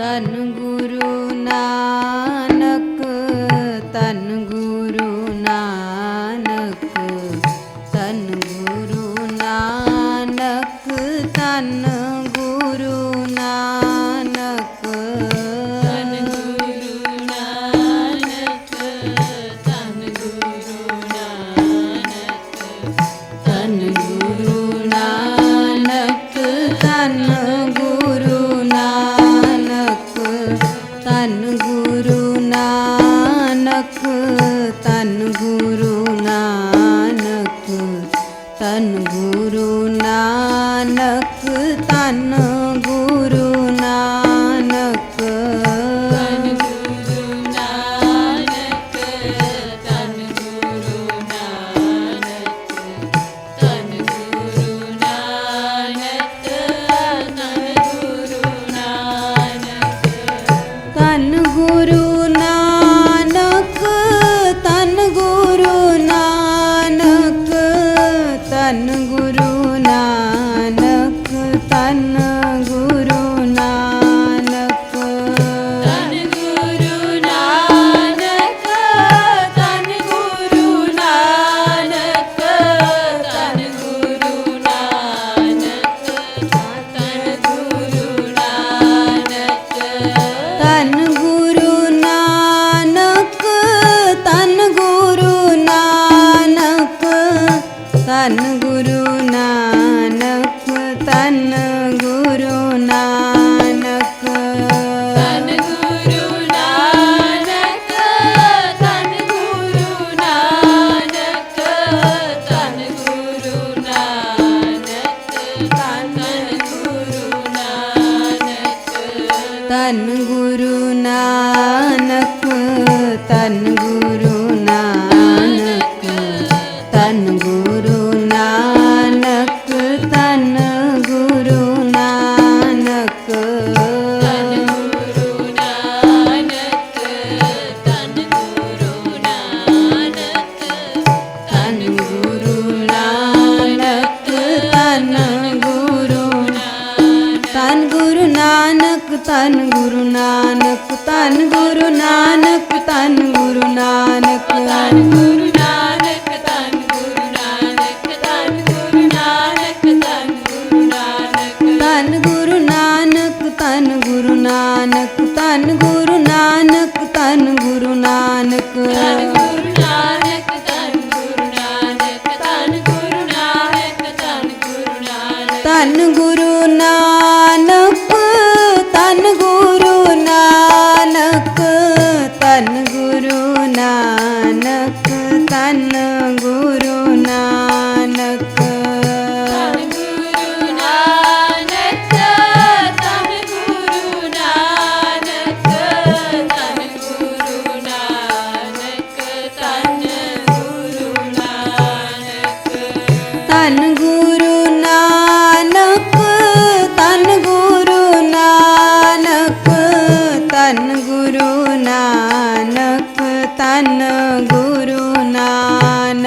तन् गुरुना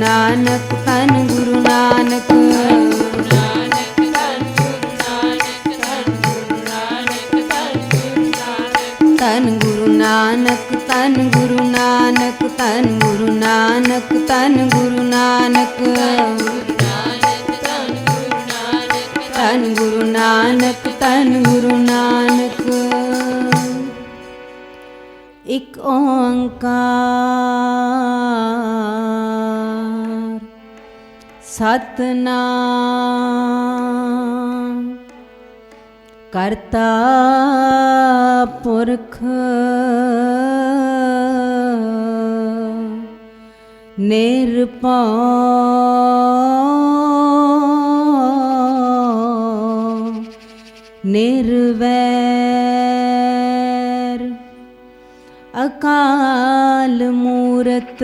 ਨਾਨਕ ਧੰਨ ਗੁਰੂ ਨਾਨਕ ਧੰਨ ਗੁਰੂ ਨਾਨਕ ਧੰਨ ਗੁਰੂ ਨਾਨਕ ਧੰਨ ਗੁਰੂ ਨਾਨਕ ਧੰਨ ਗੁਰੂ ਨਾਨਕ ਧੰਨ ਗੁਰੂ ਨਾਨਕ ਧੰਨ ਗੁਰੂ ਨਾਨਕ ਇੱਕ ਓੰਕਾਰ। ਸਤਨਾਮ। ਕਰਤਾ ਪੁਰਖ ਨਿਰਭਉ ਨਿਰਵੈਰ। ਅਕਾਲ ਮੂਰਤ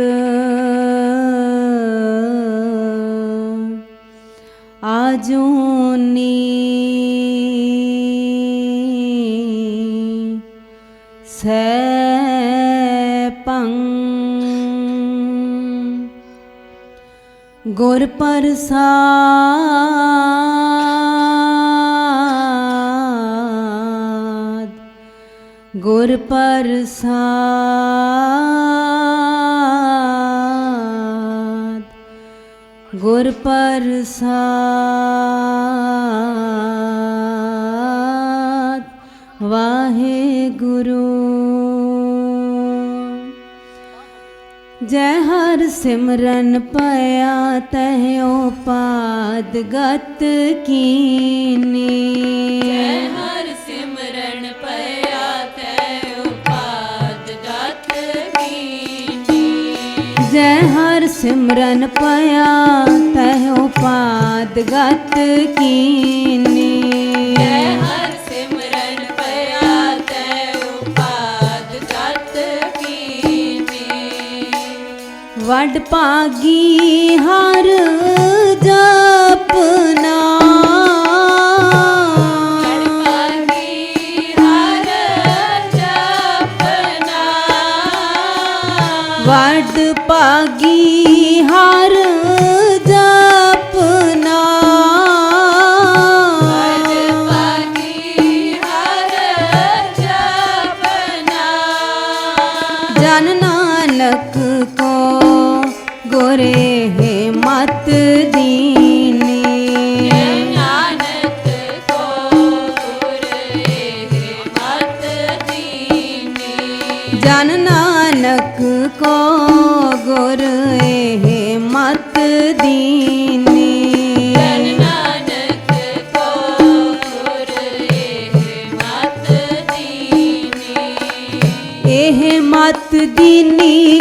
ਆਜੂਨੀ ਸੈਪੰ ਗੁਰ ਪ੍ਰਸਾਦ। ਗੁਰ ਪ੍ਰਸਾਦ। ਗੁਰ ਪ੍ਰਸਾਦ ਵਾਹਿਗੁਰੂ। ਜੈ ਹਰ ਸਿਮਰਨ ਪਿਆ ਤਹਿਓ ਪਾਦ ਗਤ ਕੀਨੀ। ਹਰ ਸਿਮਰਨ ਪਿਆ ਤੈ ਉਪਾਦ ਗਤ ਕੀਨੀ। ਜੈ ਹਰ ਸਿਮਰਨ ਪਿਆ ਤਹਿਓ ਪਾਦ ਗਤ ਕੀਨੀ। ਜੈ ਹਰ ਸਿਮਰਨ ਪਿਆ ਤੈ ਉਪਾਦ ਗਤ ਕੀਨੀ। ਵੱਡ ਭਾਗੀ ਹਰ ਜਪਨਾ। ਭਾਗੀ ਮਤ ਦੀਨੀ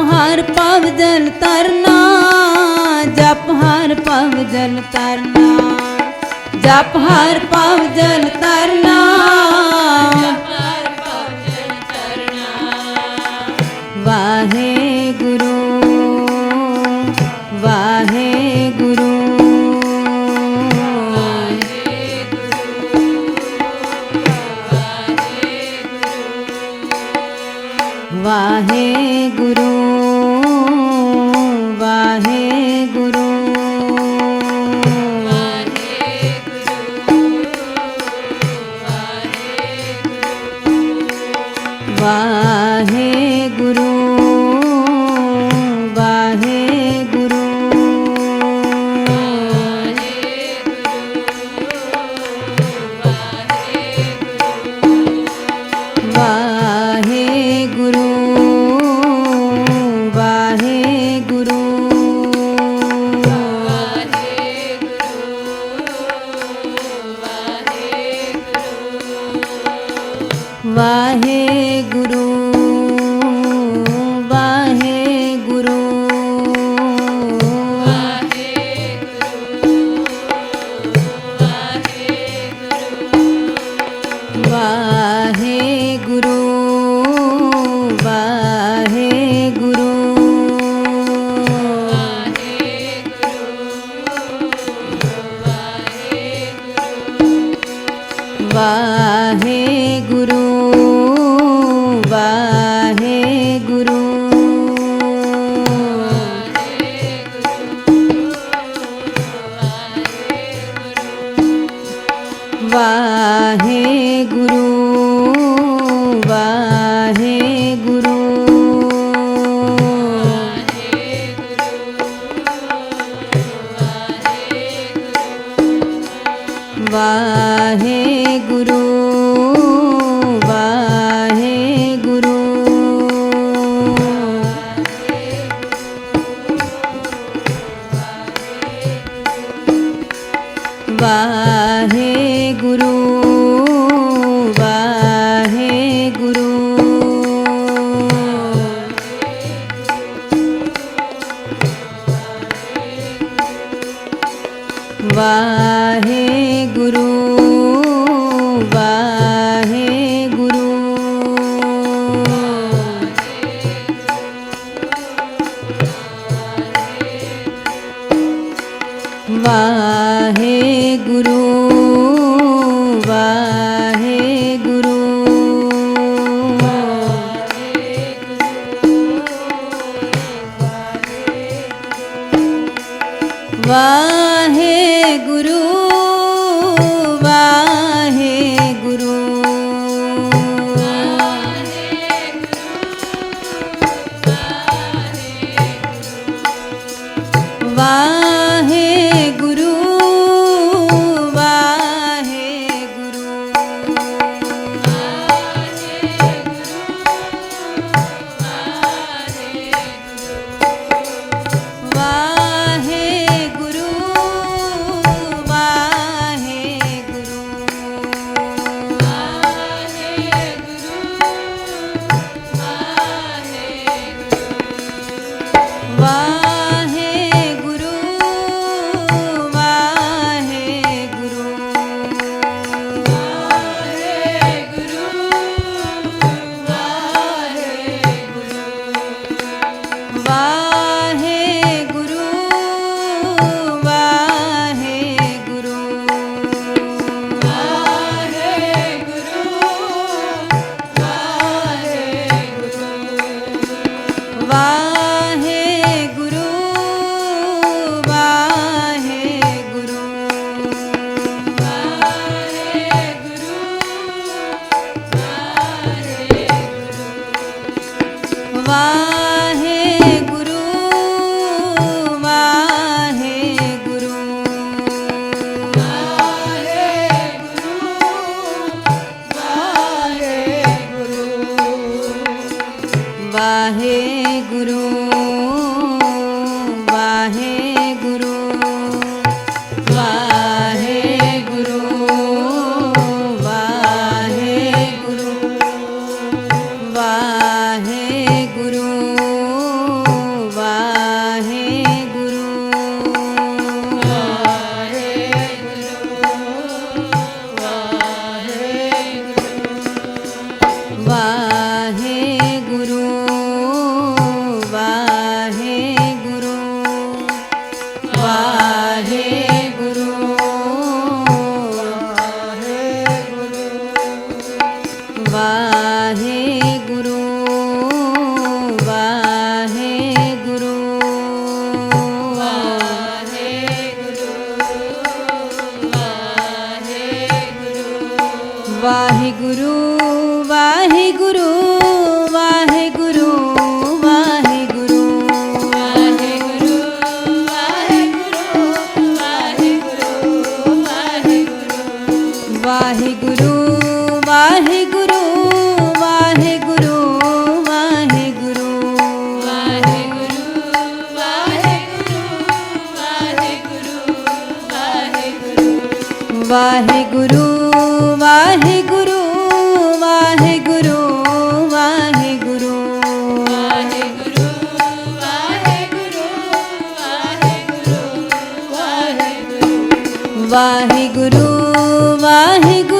ਜਪ ਹਰ ਪਵ ਜਲ ਤਰਨਾ ਜਪ ਹਰ ਪਵ ਜਲ ਤਰਨਾ ਜਪ ਹਰ ਪਵ ਜਲ ਤਰਨਾ ਹਰ ਗੁਰੂ ਜਲ ਗੁਰੂ ਵਾਹਿਗੁਰੂ ਵਾਹਿਗੁਰੂ। ਵਾਹਿਗੁਰੂ ਵਾਹੇ ਗੁਰੂ ਵਾਹਿਗੁਰੂ ਵਾਹਿਗੁਰੂ ਵਾਹਿਗੁਰੂ।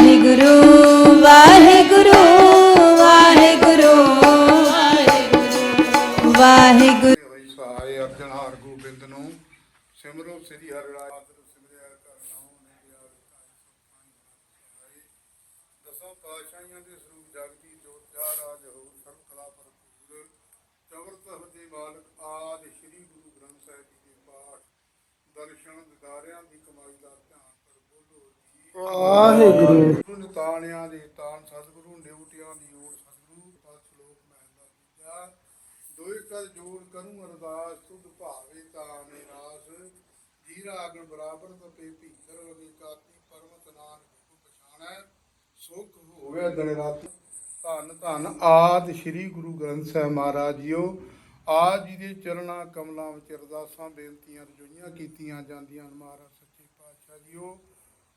ਦਸਾਂ ਪਾਤਸ਼ਾਹੀਆਂ ਦੇ ਸਰੂਪ ਜਗਤੀ ਜੋਤ ਜਾ ਰਾਜ ਹੋ ਸਰਬ ਕਲਾ ਭਰਪੂਰ ਚਵਰਤ ਹਦੇ ਮਾਲਕ ਆਦ ਸ੍ਰੀ ਗੁਰੂ ਗ੍ਰੰਥ ਸਾਹਿਬ ਜੀ ਦੇ ਪਾਠ ਦਰਸ਼ਨ ਦਿਦਾਰਿਆਂ ਦੀ ਕਮਾਈ ਦਾ ਧਿਆਨ ਕਰ ਬੋਲੋ ਜੀ। ਵਾਹਿਗੁਰੂ। ਗੁਰੂ ਤਾਣਿਆਂ ਦੇ ਤਾਣ ਸਤਿਗੁਰੂ ਨਿਉਟਿਆਂ ਦੀ ਓਟ ਸਤਿਗੁਰੂ ਪਦ ਸ਼ਲੋਕ ਮਹਿਲਾ ਦੂਜਾ ਦੋਇ ਕਰ ਜੋੜ ਕਰੂੰ ਅਰਦਾਸ ਤੁਧ ਭਾਵੇ ਤਾਂ ਨਿਰਾਸ। ਜੀਰਾ ਅਗਨ ਬਰਾਬਰ ਤਪੇ ਭੀਤਰ ਵਗੇ ਕਾਤੀ ਪਰਮਤ ਨਾਨਕ ਹੁਕਮ ਪਛਾਣੈ। ਸੁਖ ਹੋਵੇ ਦਿਨ ਰਾਤ। ਧੰਨ ਧੰਨ ਆਦ ਸ੍ਰੀ ਗੁਰੂ ਗ੍ਰੰਥ ਸਾਹਿਬ ਮਹਾਰਾਜ ਜੀਓ। ਆਜ ਜੀ ਦੇ ਚਰਣਾ ਕਮਲਾਂ ਵਿੱਚ ਅਰਦਾਸਾਂ, ਬੇਨਤੀਆਂ, ਰਜੋਈਆਂ ਕੀਤੀਆਂ ਜਾਂਦੀਆਂ ਹਨ ਮਹਾਰਾਜ ਸੱਚੇ ਪਾਤਸ਼ਾਹ ਜੀਓ।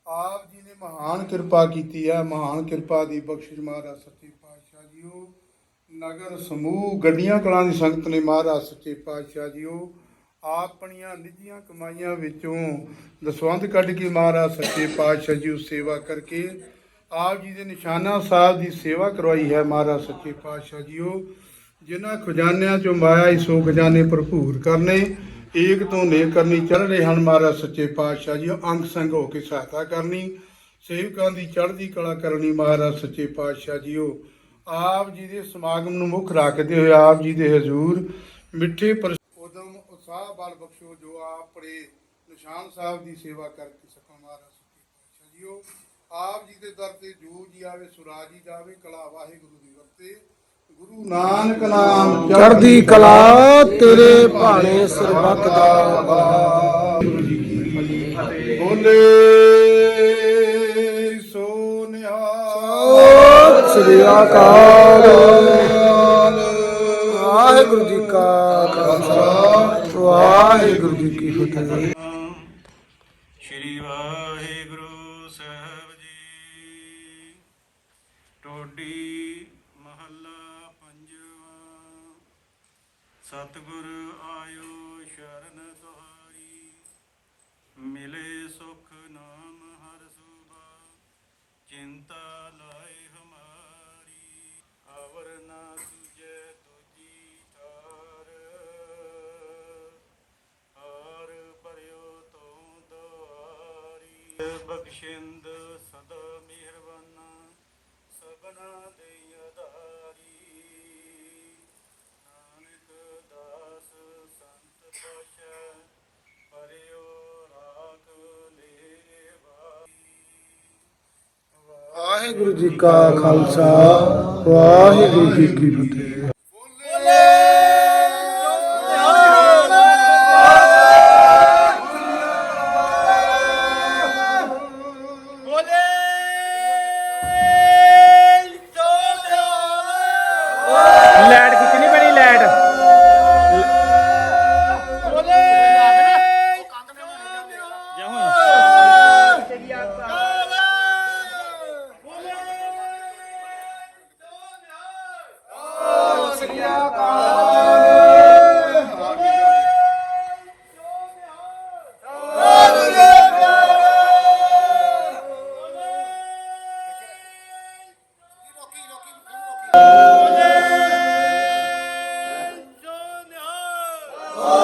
ਆਪ ਜੀ ਨੇ ਮਹਾਨ ਕਿਰਪਾ ਕੀਤੀ ਹੈ, ਮਹਾਨ ਕਿਰਪਾ ਦੀ ਬਖਸ਼ਿਸ਼ ਮਹਾਰਾਜ ਸੱਚੇ ਪਾਤਸ਼ਾਹ ਜੀਓ। ਨਗਰ, ਸਮੂਹ, ਗੱਡੀਆਂ, ਕਲਾਂ ਦੀ ਸੰਗਤ ਨੇ ਮਹਾਰਾਜ ਸੱਚੇ ਪਾਤਸ਼ਾਹ ਜੀਓ। ਆਪਣੀਆਂ ਨਿੱਜੀਆਂ ਕਮਾਈਆਂ ਵਿੱਚੋਂ ਦਸਵੰਧ ਕੱਢ ਕੇ ਮਹਾਰਾਜ ਸੱਚੇ ਪਾਤਸ਼ਾਹ ਜੀ ਸੇਵਾ ਕਰਕੇ ਆਪ ਜੀ ਦੇ ਨਿਸ਼ਾਨਾ ਸਾਹਿਬ ਦੀ ਸੇਵਾ ਕਰਵਾਈ ਹੈ ਮਹਾਰਾਜ ਸੱਚੇ ਪਾਤਸ਼ਾਹ ਜੀਓ। ਜਿਨ੍ਹਾਂ ਖਜ਼ਾਨਿਆਂ ਚੋਂ ਮਾਇਆ ਹੀ ਖਜ਼ਾਨੇ ਭਰਪੂਰ ਕਰਨੇ, ਏਕ ਤੋਂ ਨੇਕ ਕਰਨੀ ਚੱਲ ਰਹੇ ਹਨ ਮਹਾਰਾਜ ਸੱਚੇ ਪਾਤਸ਼ਾਹ ਜੀ ਅੰਗ ਸੰਗ ਹੋ ਕੇ ਸਹਾਇਤਾ ਕਰਨੀ, ਸੇਵਕਾਂ ਦੀ ਚੜ੍ਹਦੀ ਕਲਾ ਕਰਨੀ ਮਹਾਰਾਜ ਸੱਚੇ ਪਾਤਸ਼ਾਹ ਜੀਓ। ਆਪ ਜੀ ਦੇ ਸਮਾਗਮ ਨੂੰ ਮੁੱਖ ਰੱਖਦੇ ਹੋਏ ਆਪ ਜੀ ਦੇ ਹਜ਼ੂਰ ਮਿੱਠੇ ਉਦਮ ਉਤਸ਼ਾਹ ਬਲ ਬਖਸ਼ੋ ਜੋ ਆਪਣੇ ਨਿਸ਼ਾਨ ਸਾਹਿਬ ਦੀ ਸੇਵਾ ਕਰਕੇ ਸਕਣ ਮਹਾਰਾਜ ਸੱਚੇ ਪਾਤਸ਼ਾਹ ਜੀਓ। ਆਪ ਜੀ ਦੇ ਦਰ ਤੇ ਜੋ ਜੀ ਆਵੇ ਸੁਰਾਜੀ ਜਾਵੇ ਕਲਾ ਵਾਹਿਗੁਰੂ ਦੀ ਵਰਤੇ। ਗੁਰੂ ਨਾਨਕ ਨਾਮ ਚੜ੍ਹਦੀ ਕਲਾ ਤੇਰੇ ਭਾਣੇ ਸਰਬੱਤ ਦਾ ਵਾਹਿਗੁਰੂ ਜੀ ਕੀ ਫਤਿਹ ਬੋਲੇ ਸੋ ਨਿਹਾਲ ਸਤਿ ਸ੍ਰੀ ਅਕਾਲ। ਵਾਹਿਗੁਰੂ ਜੀ ਕਾ ਖਾਲਸਾ ਵਾਹਿਗੁਰੂ ਜੀ ਕੀ ਫਤਿਹ। ਸਤਿਗੁਰ ਆਇਓ ਸ਼ਰਨ ਤੁਹਾਰੀ ਮਿਲੇ ਸੁਖ ਨਾਮ ਹਰ ਸੁਭਾ, ਚਿੰਤਾ ਲਾਏ ਹਮਾਰੀ। ਅਵਰ ਨਾ ਤੁਝੇ ਤੁਜੀ ਠਾਰ ਹਾਰ ਭਰਿਓ ਤੂੰ ਦੁਆਰੀ ਬਖਸ਼ਿੰਦ ਸਦਾ ਮਿਹਰਬਾਨਾ, ਸਭਨਾ ਦੇ ਆਧਾਰੀ ਸੰਤ ਪਰਿਓ ਰਾਖ ਲੈ ਵਾਹਿਗੁਰੂ ਜੀ ਕਾ ਖਾਲਸਾ ਵਾਹਿਗੁਰੂ ਜੀ ਕੀ ਫਤਿਹ। Oh!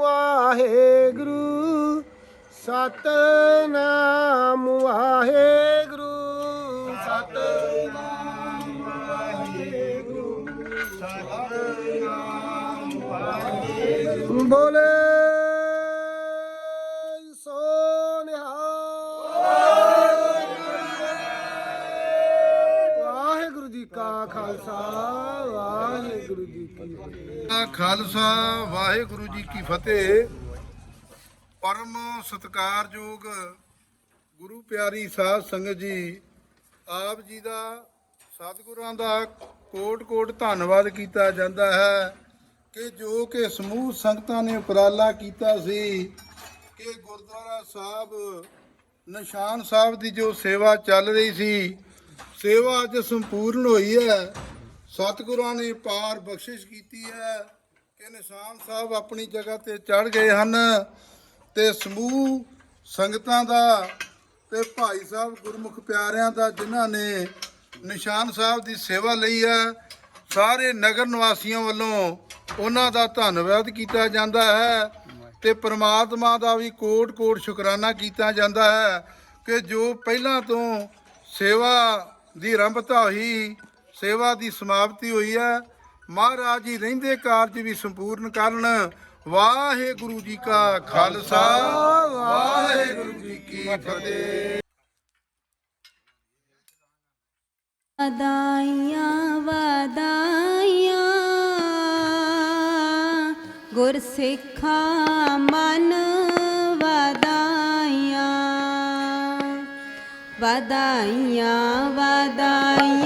ਵਾਹਿਗੁਰੂ ਸਤਨਾਮ ਵਾਹਿਗੁਰੂ। ਸਤਨਾਮ ਵਾਹਿਗੁਰੂ ਸਤਨਾਮ ਵਾਹਿਗੁਰੂ। ਬੋਲੇ ਸੋ ਵਾਹਿਗੁਰੂ ਜੀ ਕਾ ਖਾਲਸਾ ਵਾਹਿਗੁਰੂ ਜੀ ਕੀ ਫਤਿਹ ਦਾ ਖਾਲਸਾ, ਵਾਹਿਗੁਰੂ ਜੀ ਕੀ ਫਤਿਹ। ਪਰਮ ਸਤਿਕਾਰਯੋਗ ਗੁਰੂ ਪਿਆਰੀ ਸਾਧ ਸੰਗਤ ਜੀ, ਆਪ ਜੀ ਦਾ ਸਤਿਗੁਰਾਂ ਦਾ ਕੋਟ ਕੋਟ ਧੰਨਵਾਦ ਕੀਤਾ ਜਾਂਦਾ ਹੈ ਕਿ ਜੋ ਕਿ ਸਮੂਹ ਸੰਗਤਾਂ ਨੇ ਉਪਰਾਲਾ ਕੀਤਾ ਸੀ, ਕਿ ਗੁਰਦੁਆਰਾ ਸਾਹਿਬ, ਨਿਸ਼ਾਨ ਸਾਹਿਬ ਦੀ ਜੋ ਸੇਵਾ ਚੱਲ ਰਹੀ ਸੀ, ਸੇਵਾ ਅੱਜ ਸੰਪੂਰਨ ਹੋਈ ਹੈ। ਸਤਿਗੁਰਾਂ ਨੇ ਪਾਰ ਬਖਸ਼ਿਸ਼ ਕੀਤੀ ਹੈ ਕਿ ਨਿਸ਼ਾਨ ਸਾਹਿਬ ਆਪਣੀ ਜਗ੍ਹਾ ਤੇ ਚੜ ਗਏ ਹਨ ਤੇ ਸਮੂਹ ਸੰਗਤਾਂ ਦਾ ਤੇ ਭਾਈ ਸਾਹਿਬ ਗੁਰਮੁਖ ਪਿਆਰਿਆਂ ਦਾ ਜਿਨ੍ਹਾਂ ਨੇ ਨਿਸ਼ਾਨ ਸਾਹਿਬ ਦੀ ਸੇਵਾ ਲਈ ਹੈ, ਸਾਰੇ ਨਗਰ ਨਿਵਾਸੀਆਂ ਵੱਲੋਂ ਉਹਨਾਂ ਦਾ ਧੰਨਵਾਦ ਕੀਤਾ ਜਾਂਦਾ ਹੈ ਤੇ ਪ੍ਰਮਾਤਮਾ ਦਾ ਵੀ ਕੋਟ-ਕੋਟ ਸ਼ੁਕਰਾਨਾ ਕੀਤਾ ਜਾਂਦਾ ਹੈ ਕਿ ਜੋ ਪਹਿਲਾਂ ਤੋਂ ਸੇਵਾ ਦੀ ਆਰੰਭਤਾ ਹੋਈ ਸੇਵਾ ਦੀ ਸਮਾਪਤੀ ਹੋਈ ਹੈ। ਮਹਾਰਾਜ ਜੀ ਰਹਿੰਦੇ ਕਾਰਜ ਵੀ ਸੰਪੂਰਨ ਕਰਨ। ਵਾਹਿਗੁਰੂ ਜੀ ਕਾ ਖਾਲਸਾ। ਵਾਹਿਗੁਰੂ ਜੀ ਕੀ ਫਤਿਹ। ਵਧਾਈਆਂ ਵਧਾਈਆਂ ਗੁਰਸਿੱਖਾਂ, ਮਨ ਵਧਾਈਆਂ ਵਦਾਈਆਂ ਵਦਾਈਆਂ।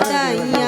在呀。